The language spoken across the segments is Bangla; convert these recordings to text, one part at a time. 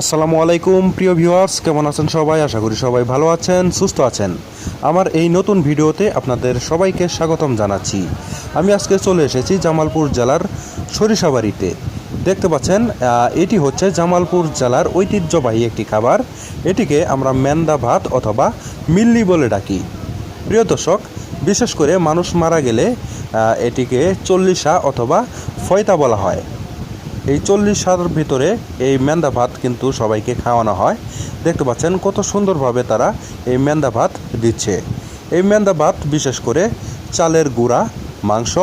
আসসালামু আলাইকুম, প্রিয় ভিউয়ার্স। কেমন আছেন সবাই? আশা করি সবাই ভালো আছেন, সুস্থ আছেন। আমার এই নতুন ভিডিওতে আপনাদের সবাইকে স্বাগতম জানাচ্ছি। আমি আজকে চলে এসেছি জামালপুর জেলার সরিষাবাড়িতে। দেখতে পাচ্ছেন এটি হচ্ছে জামালপুর জেলার ঐতিহ্যবাহী একটি খাবার। এটিকে আমরা মেন্দা ভাত অথবা মিল্লি বলে ডাকি। প্রিয় দর্শক, বিশেষ করে মানুষ মারা গেলে এটিকে চল্লিশা অথবা ফয়তা বলা হয়। এই চল্লিশ সালের ভিতরে এই মেন্দা ভাত কিন্তু সবাইকে খাওয়ানো হয়। দেখতে পাচ্ছেন কত সুন্দরভাবে তারা এই মেন্দা ভাত দিচ্ছে। এই মেন্দা ভাত বিশেষ করে চালের গুঁড়া, মাংস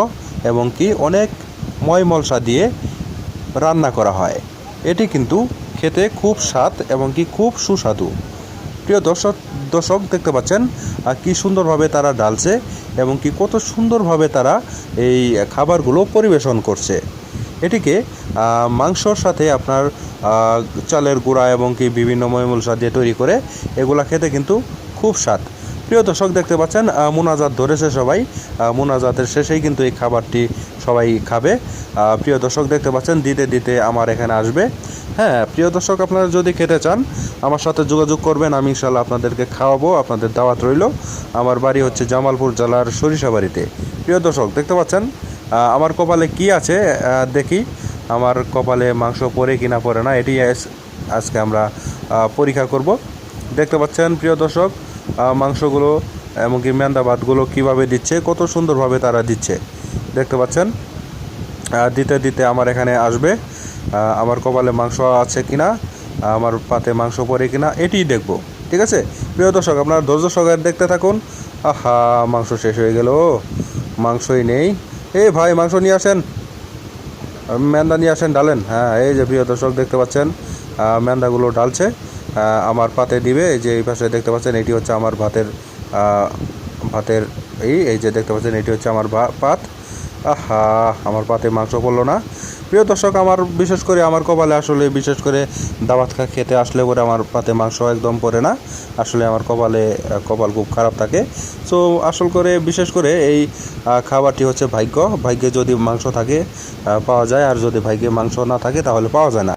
এবং কি অনেক ময় মলসা দিয়ে রান্না করা হয়। এটি কিন্তু খেতে খুব স্বাদ এবং কি খুব সুস্বাদু। প্রিয় দর্শক দর্শক দেখতে পাচ্ছেন কি সুন্দরভাবে তারা ডালছে এবং কি কত সুন্দরভাবে তারা এই খাবারগুলো পরিবেশন করছে। এটিকে মাংসর সাথে আপনার চালের গুঁড়া এবং কি বিভিন্ন ময়মূলসা দিয়ে তৈরি করে এগুলা খেতে কিন্তু খুব স্বাদ। প্রিয় দর্শক, দেখতে পাচ্ছেন মোনাজাত ধরেছে সবাই। মোনাজাতের শেষেই কিন্তু এই খাবারটি সবাই খাবে। প্রিয় দর্শক, দেখতে পাচ্ছেন, দিতে দিতে আমার এখানে আসবে। হ্যাঁ প্রিয় দর্শক, আপনারা যদি খেতে চান, আমার সাথে যোগাযোগ করবেন, আমি ইনশাল্লাহ আপনাদেরকে খাওয়াবো, আপনাদের দাওয়াত রইল। আমার বাড়ি হচ্ছে জামালপুর জেলার সরিষাবাড়িতে। প্রিয় দর্শক, দেখতে পাচ্ছেন আমার কপালে কি আছে দেখি। আমার কপালে মাংস পড়ে কিনা পরে না, এটি আজ- আজকে আমরা পরীক্ষা করব। দেখতে পাচ্ছেন, প্রিয় দর্শক মাংসগুলো এমনকি মেন্দা ভাতগুলো কীভাবে দিচ্ছে, কত সুন্দরভাবে তারা দিচ্ছে। দেখতে পাচ্ছেন দিতে দিতে আমার এখানে আসবে আমার কপালে মাংস আছে কিনা, আমার পাতে মাংস পড়ে কিনা এটিই দেখব। ঠিক আছে? প্রিয় দর্শক, আপনারা ধৈর্য সহকারে দেখতে থাকুন। আহা, মাংস শেষ হয়ে গেল। মাংসই নেই। এই ভাই, মাংস নিয়ে আসেন। ম্যান্দা নিয়ে আসেন, ডালেন। হ্যাঁ এই যে প্রিয় দর্শক, দেখতে পাচ্ছেন ম্যান্দাগুলো ডালছে। আমার পাতে দিবে, এই যে এই পাশে দেখতে পাচ্ছেন, এটি হচ্ছে আমার ভাতের ভাতের এই এই যে দেখতে পাচ্ছেন, এটি হচ্ছে আমার পাত। আহা, আমার পাতে মাংস পড়ল না। প্রিয় দর্শক, আমার বিশেষ করে আমার কপালে আসলে, বিশেষ করে দাওয়াত খা খেতে আসলে পরে আমার পাতে মাংস একদম পড়ে না। আসলে আমার কপালে কপাল খুব খারাপ থাকে। সো আসল করে, বিশেষ করে এই খাবারটি হচ্ছে ভাগ্য। ভাগ্যে যদি মাংস থাকে পাওয়া যায়। আর যদি ভাগ্যে মাংস না থাকে, তাহলে পাওয়া যায় না।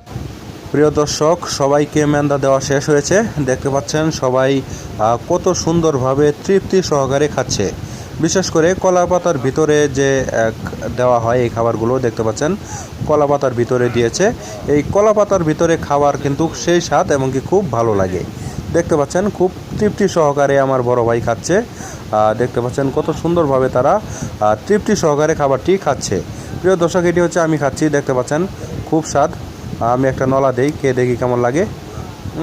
প্রিয় দর্শক, সবাইকে মেন্দা দেওয়া শেষ হয়েছে। দেখতে পাচ্ছেন সবাই কত সুন্দরভাবে তৃপ্তি সহকারে খাচ্ছে। বিশেষ করে কলা পাতার ভিতরে যে দেওয়া হয় এই খাবারগুলো দেখতে পাচ্ছেন কলা পাতার ভিতরে দিয়েছে। এই কলা পাতার ভিতরে খাবার কিন্তু সেই স্বাদ এবং কি খুব ভালো লাগে। দেখতে পাচ্ছেন খুব তৃপ্তি সহকারে আমার বড় ভাই খাচ্ছে। দেখতে পাচ্ছেন কত সুন্দরভাবে তারা তৃপ্তি সহকারে খাবারটি খাচ্ছে। প্রিয় দর্শক এটি হচ্ছে আমি খাচ্ছি দেখতে পাচ্ছেন খুব স্বাদ। আমি একটা নলা দেই কে দেখি কেমন লাগে।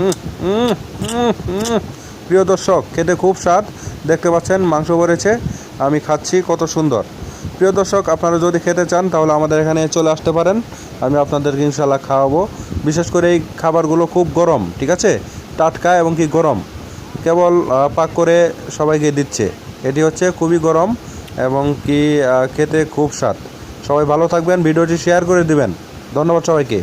উম, উম, উম, উম। প্রিয় দর্শক, খেতে খুব স্বাদ। দেখতে পাচ্ছেন, মাংস পড়েছে আমি খাচ্ছি, কত সুন্দর। প্রিয় দর্শক, আপনারা যদি খেতে চান, তাহলে আমাদের এখানে চলে আসতে পারেন। আমি আপনাদেরকে ইনশাল্লাহ খাওয়াবো। বিশেষ করে এই খাবারগুলো খুব গরম, ঠিক আছে? টাটকা এবং কি গরম। কেবল পাক করে সবাইকে দিচ্ছে। এটি হচ্ছে খুবই গরম এবং কি খেতে খুব স্বাদ। সবাই ভালো থাকবেন, ভিডিওটি শেয়ার করে দিবেন। ধন্যবাদ সবাইকে।